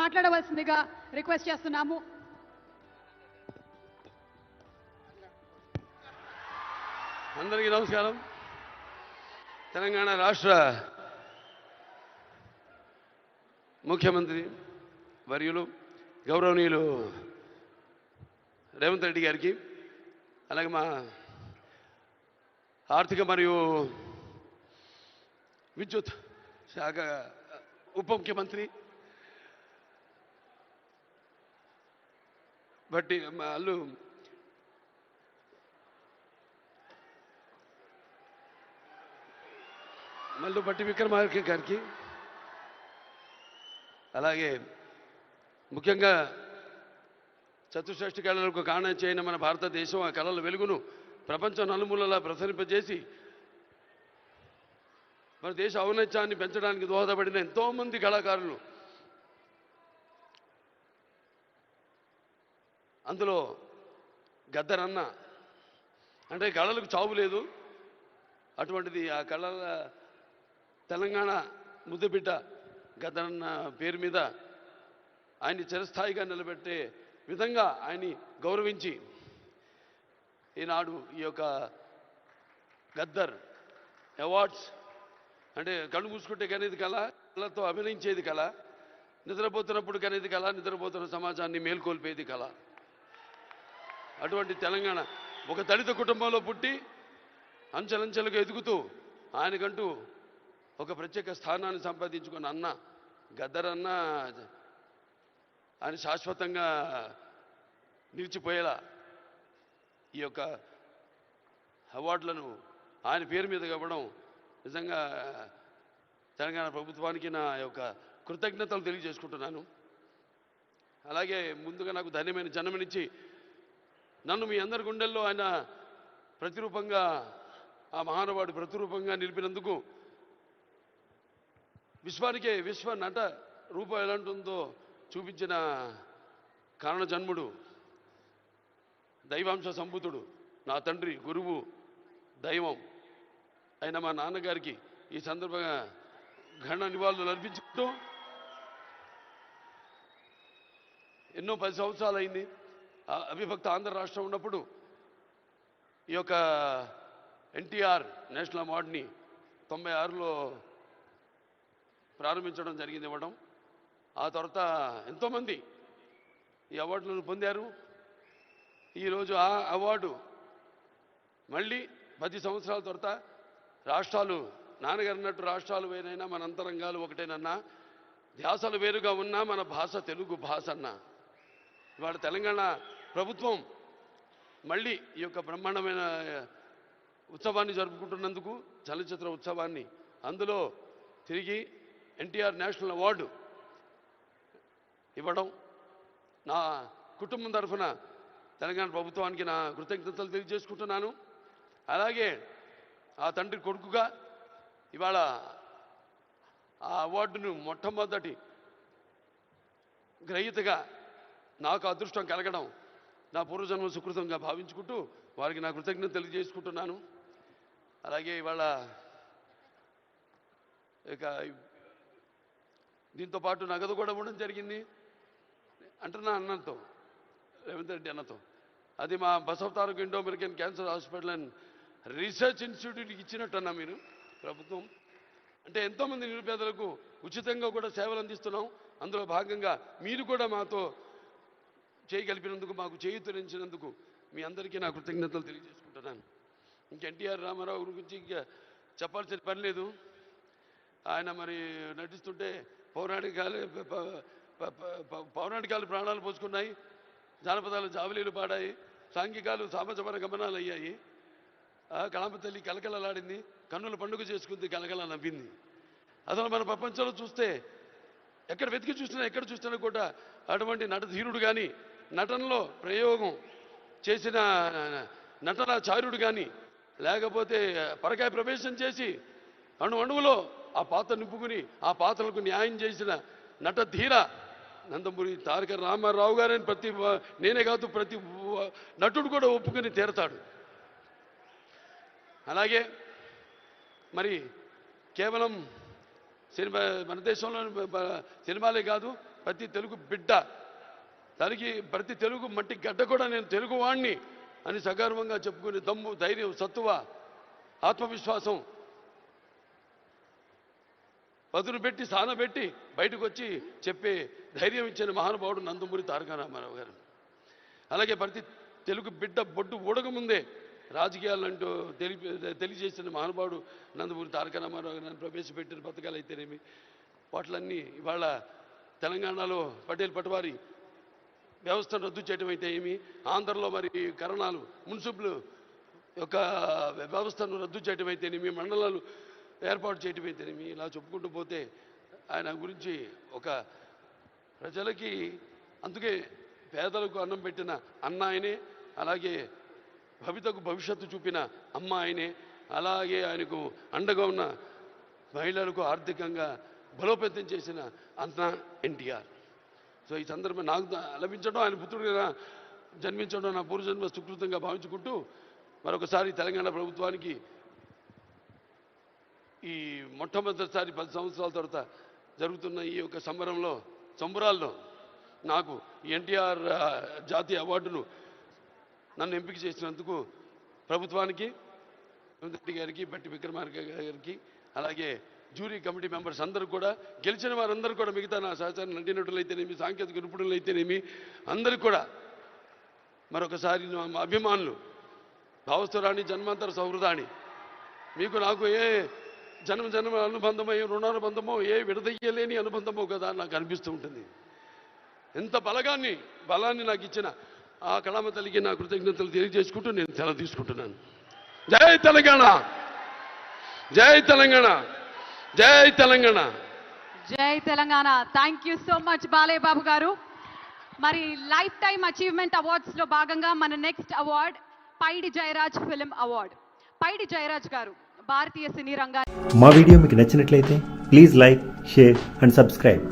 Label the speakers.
Speaker 1: మాట్లాడవలసిందిగా రిక్వెస్ట్ చేస్తున్నాము.
Speaker 2: అందరికీ నమస్కారం. తెలంగాణ రాష్ట్ర ముఖ్యమంత్రి వర్యులు గౌరవనీయులు రేవంత్ రెడ్డి గారికి అలాగే మా ఆర్థిక మరియు విద్యుత్ శాఖ ఉప ముఖ్యమంత్రి బట్ వాళ్ళు మళ్ళీ బట్టి విక్రమార్క గారికి. అలాగే ముఖ్యంగా చతుశ్రేష్ఠ కళలకు కారణం చేయని మన భారతదేశం ఆ కళల వెలుగును ప్రపంచం నలుమూలలా ప్రసరింపజేసి మన దేశ ఔన్నత్యాన్ని పెంచడానికి దోహదపడిన ఎంతోమంది కళాకారులు అందులో గద్దరన్న అంటే కళలకు చావు లేదు. అటువంటిది ఆ కళల తెలంగాణ ముద్దుబిడ్డ గద్దరన్న పేరు మీద ఆయన్ని చిరస్థాయిగా నిలబెట్టే విధంగా ఆయన్ని గౌరవించి ఈనాడు ఈ యొక్క గద్దర్ అవార్డ్స్ అంటే కళ్ళు మూసుకుంటే కనేది కళ కళతో అభినయించేది కళ నిద్రపోతున్నప్పుడు కనేది కళ నిద్రపోతున్న సమాజాన్ని మేల్కొల్పేది కళ. అటువంటి తెలంగాణ ఒక దళిత కుటుంబంలో పుట్టి అంచెలంచెలుగా ఎదుగుతూ ఆయనకంటూ ఒక ప్రత్యేక స్థానాన్ని సంపాదించుకున్న అన్న గద్దరన్న ఆయన శాశ్వతంగా నిలిచిపోయేలా ఈ యొక్క అవార్డులను ఆయన పేరు మీద ఇవ్వడం నిజంగా తెలంగాణ ప్రభుత్వానికి నా యొక్క కృతజ్ఞతలు తెలియజేసుకుంటున్నాను. అలాగే ముందుగా నాకు ధన్యమైన జన్మనిచ్చి నన్ను మీ అందరి గుండెల్లో ఆయన ప్రతిరూపంగా ఆ మహానుభావుడు ప్రతిరూపంగా నిలిపినందుకు విశ్వానికే విశ్వ నట రూపం ఎలాంటి ఉందో చూపించిన కారణ జన్ముడు దైవాంశ సంభూతుడు నా తండ్రి గురువు దైవం అయిన మా నాన్నగారికి ఈ సందర్భంగా ఘన నివాళులు అర్పించుకుంటూ ఎన్నో పది సంవత్సరాలు అయింది అవిభక్త ఆంధ్ర రాష్ట్రం ఉన్నప్పుడు ఈ యొక్క ఎన్టీఆర్ నేషనల్ అవార్డుని తొంభై ఆరులో ప్రారంభించడం జరిగింది ఇవ్వడం. ఆ తర్వాత ఎంతోమంది ఈ అవార్డులను పొందారు. ఈరోజు ఆ అవార్డు మళ్ళీ పది సంవత్సరాల తర్వాత రాష్ట్రాలు నాన్నగారు అన్నట్టు రాష్ట్రాలు వేరైనా మన అంతరంగాలు ఒకటేనన్నా ధ్యాసలు వేరుగా ఉన్నా మన భాష తెలుగు భాష అన్నా. ఇవాళ తెలంగాణ ప్రభుత్వం మళ్ళీ ఈ యొక్క బ్రహ్మాండమైన ఉత్సవాన్ని జరుపుకుంటున్నందుకు చలనచిత్ర ఉత్సవాన్ని అందులో తిరిగి ఎన్టీఆర్ నేషనల్ అవార్డు ఇవ్వడం నా కుటుంబం తరఫున తెలంగాణ ప్రభుత్వానికి నా కృతజ్ఞతలు తెలియజేసుకుంటున్నాను. అలాగే ఆ తండ్రి కొడుకుగా ఇవాళ ఆ అవార్డును మొట్టమొదటి గ్రహీతగా నాకు అదృష్టం కలగడం నా పూర్వజన్మ సుకృతంగా భావించుకుంటూ వారికి నా కృతజ్ఞత తెలియజేసుకుంటున్నాను. అలాగే ఇవాళ ఇక దీంతో పాటు నగదు కూడా ఉండడం జరిగింది. అంటున్నా అన్నతో రేవంత్ రెడ్డి అన్నతో. అది మా Basavatarakam Indo American cancer hospital and research ఇన్స్టిట్యూట్కి ఇచ్చినట్టన్నా మీరు ప్రభుత్వం. అంటే ఎంతోమంది నిరుపేదలకు ఉచితంగా కూడా సేవలు అందిస్తున్నాం. అందులో భాగంగా మీరు కూడా మాతో చేయగలిపినందుకు మాకు చేయుతరించినందుకు మీ అందరికీ నా కృతజ్ఞతలు తెలియజేసుకుంటున్నాను. ఇంక ఎన్టీఆర్ రామారావు గురించి ఇంకా చెప్పాల్సిన పని లేదు. ఆయన మరి నటిస్తుంటే పౌరాణికాలు పౌరాణికాలు ప్రాణాలు పోసుకున్నాయి. జానపదాలు జావలీలు పాడాయి. సాంఘికాలు సామాజపర గమనాలు అయ్యాయి. ఆ కళామ తల్లి కలకలలాడింది. కన్నుల పండుగ చేసుకుంది కలకల నవ్వింది. అసలు మన ప్రపంచంలో చూస్తే ఎక్కడ వెతికి చూసినా ఎక్కడ చూసినా కూడా అటువంటి నటధీరుడు కానీ నటనలో ప్రయోగం చేసిన నటనాచార్యుడు కానీ లేకపోతే పరకాయ ప్రవేశం చేసి అణు అణువులో ఆ పాత్ర నింపుకుని ఆ పాత్రలకు న్యాయం చేసిన నట ధీర నందమూరి తారక రామారావు గారని ప్రతి నేనే కాదు ప్రతి నటుడు కూడా ఒప్పుకుని తీరతాడు. అలాగే మరి కేవలం సినిమా మన దేశంలో సినిమాలే కాదు ప్రతి తెలుగు బిడ్డ దానికి ప్రతి తెలుగు మట్టి గడ్డ కూడా నేను తెలుగు వాణ్ణి అని సగర్వంగా చెప్పుకునే దమ్ము ధైర్యం సత్తువ ఆత్మవిశ్వాసం. పదును పెట్టి సానబెట్టి బయటకు వచ్చి చెప్పే ధైర్యం ఇచ్చిన మహానుభావుడు నందమూరి తారక రామారావు గారు. అలాగే ప్రతి తెలుగు బిడ్డ బొడ్డు ఊడకముందే రాజకీయాలంటూ తెలి తెలియజేసిన మహానుభావుడు నందమూరి తారక రామారావు గారు ప్రవేశపెట్టిన పథకాలు అయితేనేమి వాటిలన్నీ ఇవాళ తెలంగాణలో పటేల్ పటవారి వ్యవస్థను రద్దు చేయడం అయితే ఏమి? ఆంధ్రలో మరి కరణాలు మున్సిపల్ యొక్క వ్యవస్థను రద్దు చేయడం అయితేనేమి మండలాలు ఏర్పాటు చేయడం అయితేనేమి ఇలా చెప్పుకుంటూ పోతే ఆయన గురించి ఒక ప్రజలకి అందుకే పేదలకు అన్నం పెట్టిన అన్న ఆయనే అలాగే భవితకు భవిష్యత్తు చూపిన అమ్మ ఆయనే అలాగే ఆయనకు అండగా ఉన్న మహిళలకు ఆర్థికంగా బలోపేతం చేసిన అన్న ఎన్టీఆర్. సో ఈ సందర్భం నాకు లభించడం ఆయన పుత్రుడిగా జన్మించడం నా పూర్వజన్మ సుకృతంగా భావించుకుంటూ మరొకసారి తెలంగాణ ప్రభుత్వానికి ఈ మొట్టమొదటిసారి పది సంవత్సరాల తర్వాత జరుగుతున్న ఈ యొక్క సంబరంలో సంబరాల్లో నాకు ఎన్టీఆర్ జాతీయ అవార్డును నన్ను ఎంపిక చేసినందుకు ప్రభుత్వానికి రెడ్డి గారికి బట్టి విక్రమార్క గారికి అలాగే జ్యూరీ కమిటీ మెంబర్స్ అందరూ కూడా గెలిచిన వారందరూ కూడా మిగతా నా సహచారం నటినటులైతేనేమి సాంకేతిక నిపుణులైతేనేమి అందరూ కూడా మరొకసారి మా అభిమానులు భావస్థురాణి జన్మాంతర సౌహృదాన్ని మీకు నాకు ఏ జన్మ జన్మ అనుబంధమో ఏ రుణానుబంధమో ఏ విడదయ్యలేని అనుబంధమో కదా నాకు అనిపిస్తూ ఉంటుంది. ఎంత బలగాన్ని బలాన్ని నాకు ఇచ్చిన ఆ కళామ తల్లికి నా కృతజ్ఞతలు తెలియజేసుకుంటూ నేను తెల తీసుకుంటున్నాను. జై తెలంగాణ! జై తెలంగాణ! జై తెలంగాణ.
Speaker 1: జై Telangana. Thank you so much Balayya Babu garu. మరి లైఫ్ టైమ్ అచీవ్మెంట్ అవార్డ్స్లో భాగంగా మన next award Paidi Jairaj film award Paidi Jairaj garu భారతీయ సినీ రంగా
Speaker 3: మా వీడియో మీకు నచ్చినట్లయితే please like share and subscribe